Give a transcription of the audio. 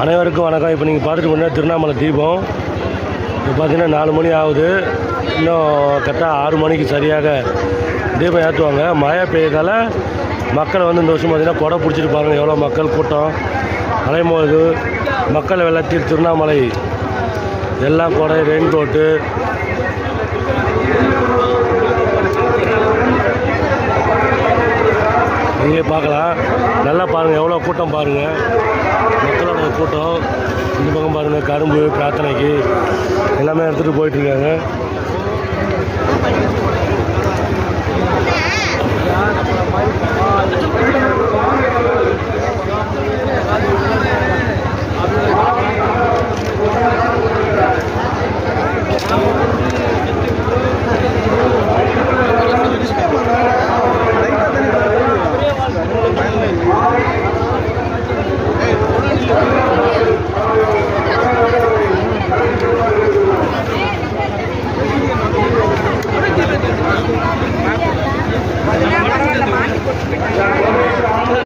அனைவருக்கும் வணக்கம். இப்போ நீங்கள் பார்த்துட்டு போனால் திருவண்ணாமலை தீபம். இப்போ பார்த்தீங்கன்னா நாலு மணி ஆகுது. இன்னும் கரெக்டாக ஆறு மணிக்கு சரியாக தீபம் ஏற்றுவாங்க மழை பெய்யதால மக்கள் வந்து இந்த வருஷம் பார்த்தீங்கன்னா கொடை பிடிச்சிட்டு பாருங்கள் எவ்வளோ மக்கள் கூட்டம். அலைமோது மக்கள் வெள்ளத்தில் திருவண்ணாமலை. எல்லாம் கொடை ரெயின் கோட்டு நீங்களே பார்க்கலாம். நல்லா பாருங்கள் எவ்வளோ கூட்டம் பாருங்கள் கூட்டம் இந்த பக்கம் பாருங்கள் கரும்பு பிரார்த்தனைக்கு எல்லாமே எடுத்துகிட்டு போயிட்டுருக்காங்க